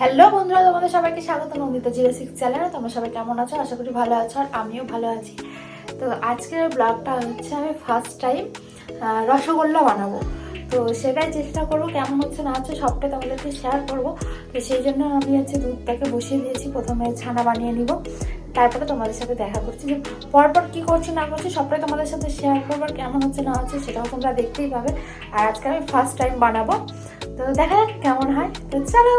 Hello বন্ধুরা, তোমাদের সবাইকে স্বাগত। নন্দিতা জিরো সিক্স চ্যানেলে তোমরা সবাই কেমন আছো? আশা করি ভালো আছো আর আমিও ভালো আছি। তো আজকের ব্লগটা হচ্ছে আমি ফার্স্ট টাইম রসগোল্লা বানাবো। তো সেটাই চেষ্টা করব, কেমন হচ্ছে না হচ্ছে সবটাই তোমাদেরকে শেয়ার করব। তো সেই জন্য আমি হচ্ছে দুধটাকে বসিয়ে দিয়েছি, প্রথমে ছানা বানিয়ে নিব। তারপরে তোমাদের সাথে দেখা করছি যে পরপর কী করছি, না করছি, সবটাই তোমাদের সাথে শেয়ার করব কেমন হচ্ছে, না হচ্ছে, সেটাও তোমরা দেখতেই পাবে। আর আজকে আমি ফার্স্ট টাইম বানাবো। তো দেখা যাক কেমন হয়। তো চলো।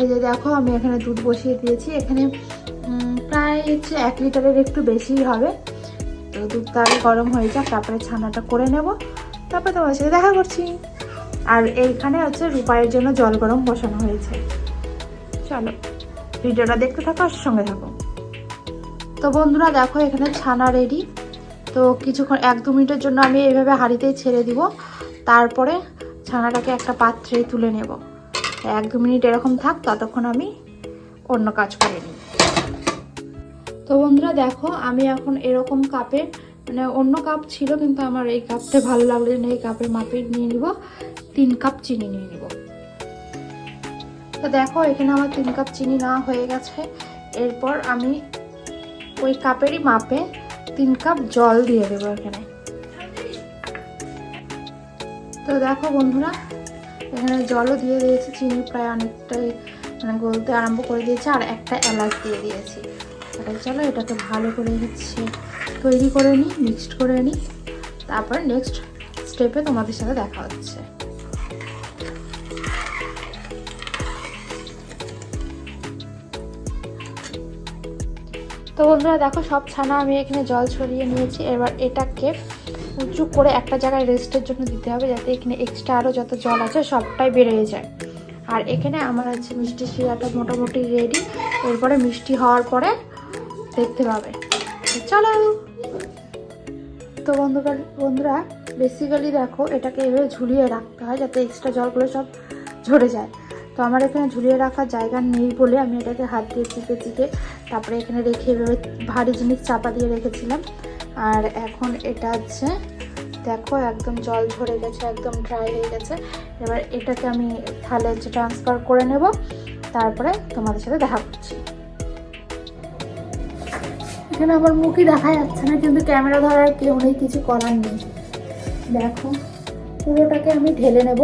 এই যে দেখো, আমি এখানে দুধ বসিয়ে দিয়েছি। এখানে প্রায় হচ্ছে এক লিটারের একটু বেশি হবে। তো দুধটা আগে গরম হয়ে যাক, তারপরে ছানাটা করে নেব। তারপরে তোমার সাথে দেখা করছি। আর এইখানে হচ্ছে রূপায়ের জন্য জল গরম বসানো হয়েছে। চলো। ভিডিওটা দেখতে থাকো আর সঙ্গে থাকো। তো বন্ধুরা দেখো, এখানে ছানা রেডি তো কিছুক্ষণ, এক দু মিনিটের জন্য আমি এইভাবে হাঁড়িতেই ছেড়ে দিব। তারপরে ছানাটাকে একটা পাত্রে তুলে নেব। এক দু মিনিট এরকম থাক, ততক্ষণ আমি অন্য কাজ করে নিই। তো বন্ধুরা দেখো, আমি এখন এরকম কাপের মানে অন্য কাপ ছিল, কিন্তু আমার এই কাপটা ভালো লাগল এই কাপের মাপে নিয়ে নিব। তিন কাপ চিনি নিয়ে নিব। তো দেখো, এখানে আমার তিন কাপ চিনি নেওয়া হয়ে গেছে। এরপর আমি ওই কাপেরই মাপে তিন কাপ জল দিয়ে দেবো এখানে। তো দেখো বন্ধুরা, এখানে জলও দিয়ে দিয়েছি, চিনি প্রায় অনেকটাই মানে গলতে আরম্ভ করে দিয়েছে, আর একটা এলাচ দিয়ে দিয়েছি। চলো, এটাকে ভালো করে হচ্ছে তৈরি করে নিই মিক্সড করে নিই। তারপর নেক্সট স্টেপে তোমাদের সাথে দেখা হচ্ছে। তো বন্ধুরা দেখো, সব ছানা আমি এখানে জল ছড়িয়ে নিয়েছি। এবার এটাকে উঁচু করে একটা জায়গায় রেস্টের জন্য দিতে হবে যাতে এখানে এক্সট্রা আরও যত জল আছে সবটাই বেরিয়ে যায়। আর এখানে আমার হচ্ছে মিষ্টি শিরাটা মোটামুটি রেডি এরপরে মিষ্টি হওয়ার পরে দেখতে পাবে। চলো। তো বন্ধুরা বন্ধুরা বেসিক্যালি দেখো, এটাকে এভাবে ঝুলিয়ে রাখতে হয় যাতে এক্সট্রা জলগুলো সব ঝরে যায়। তো আমার এখানে ঝুলিয়ে রাখার জায়গা নেই বলে আমি এটাকে হাত দিয়ে চিপে চিপে তারপরে এখানে রেখে এভাবে ভারী জিনিস চাপা দিয়ে রেখেছিলাম। আর এখন এটা হচ্ছে দেখো একদম জল ঝরে গেছে, একদম ড্রাই হয়ে গেছে। এবার এটাকে আমি থালে হচ্ছে ট্রান্সফার করে নেব, তারপরে তোমাদের সাথে দেখা করছি। এখানে আমার মুখই দেখা যাচ্ছে না, কিন্তু ক্যামেরা ধরার কেউ নেই, কিছু করার নেই। দেখো পুরোটাকে আমি ঢেলে নেব।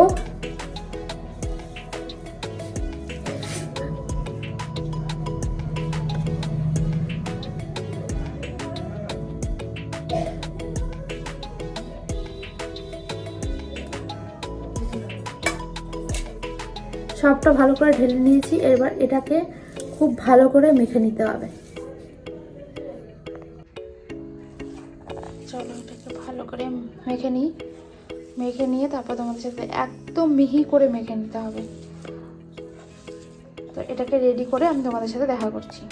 সবটা ভালো করে ঢেলে নিয়েছি, এবার এটাকে খুব ভালো করে মেখে নিতে হবে। চলো এটাকে ভালো করে মেখে নিই। মেখে নিয়ে তারপর তোমাদের সাথে একদম মিহি করে মেখে নিতে হবে। তো এটাকে রেডি করে আমি তোমাদের সাথে দেখা করছি।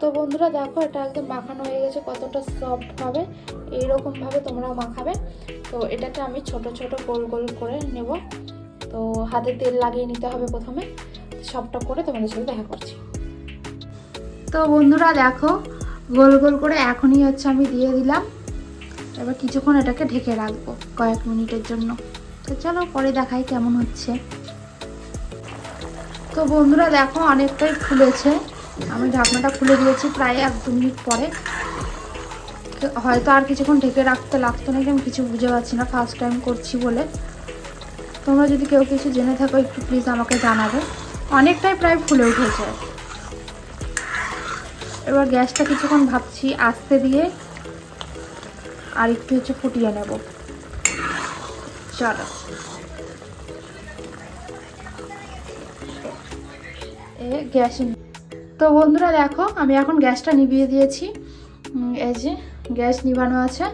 তো বন্ধুরা, দেখো এটা একদম মাখানো হয়ে গেছে, কতটা সফট হবে, এইরকমভাবে তোমরাও মাখাবে। তো এটাকে আমি ছোট ছোট গোল গোল করে নেব। তো হাতে তেল লাগিয়ে নিতে হবে প্রথমে, সবটা করে তোমাদের সাথে দেখা করছি। তো বন্ধুরা দেখো, গোল গোল করে এখনই হচ্ছে আমি দিয়ে দিলাম। এবার কিছুক্ষণ এটাকে ঢেকে রাখব কয়েক মিনিটের জন্য। তো চলো পরে দেখাই কেমন হচ্ছে। তো বন্ধুরা দেখো অনেকটাই ফুলেছে। আমি ঢাকনাটা খুলে দিয়েছি প্রায় এক দু মিনিট পরে। হয়তো আর কিছুক্ষণ ঢেকে রাখতে লাগতো নাকি আমি কিছু বুঝে পাচ্ছি না ফার্স্ট টাইম করছি বলে। তোমরা যদি কেউ কিছু জেনে থাকো, একটু প্লিজ আমাকে জানাবে। অনেকটাই প্রায় ফুলে উঠেছে। এবার গ্যাসটা কিছুক্ষণ ভাবছি আস্তে দিয়ে, আর একটু হচ্ছে ফুটিয়ে নেব। চলো। এ গ্যাস তো বন্ধুরা দেখো, আমি এখন গ্যাসটা নিভিয়ে দিয়েছি। এই যে গ্যাস নিভানো আছে,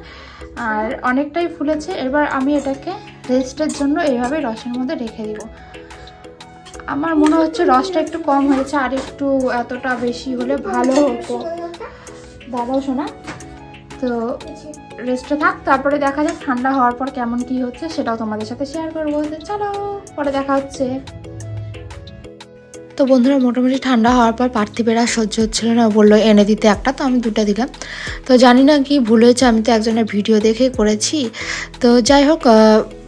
আর অনেকটাই ফুলেছে। এবার আমি এটাকে রেস্টের জন্য এইভাবে রসের মধ্যে রেখে দিব। আমার মনে হচ্ছে রসটা একটু কম হয়েছে, আর একটু এতটা বেশি হলে ভালো হতো। দাদাও শোনা। তো রেস্টে থাক, তারপরে দেখা যাক ঠান্ডা হওয়ার পর কেমন কি হচ্ছে, সেটাও তোমাদের সাথে শেয়ার করব। চলো, পরে দেখা হচ্ছে। তো বন্ধুরা মোটামুটি ঠান্ডা হওয়ার পর পার্থিবের সহ্য হচ্ছিল না বলল, এনে দিতে একটা, তো আমি দুটো দিলাম। তো জানি না কি ভুল হয়েছে, আমি তো একজনের ভিডিও দেখে করেছি। তো যাই হোক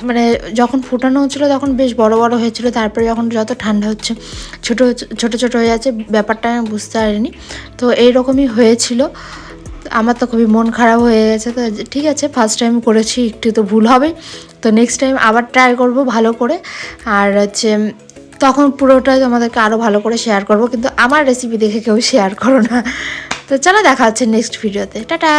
মানে যখন ফুটানো হচ্ছিল তখন বেশ বড় বড় হয়েছিল, তারপরে যখন যত ঠান্ডা হচ্ছে, ছোট ছোট ছোট হয়ে যাচ্ছে, ব্যাপারটা আমি বুঝতে পারিনি। তো এইরকমই হয়েছিল। আমার তো খুবই মন খারাপ হয়ে গেছে, তো ঠিক আছে ফার্স্ট টাইম করেছি, একটু তো ভুল হবে। তো নেক্সট টাইম আবার ট্রাই করব ভালো করে। আর হচ্ছে তখন পুরোটাই তোমাদেরকে আরও ভালো করে শেয়ার করব, কিন্তু আমার রেসিপি দেখে কেউ শেয়ার করো না। তো চলো দেখা হচ্ছে নেক্সট ভিডিওতে টাটা!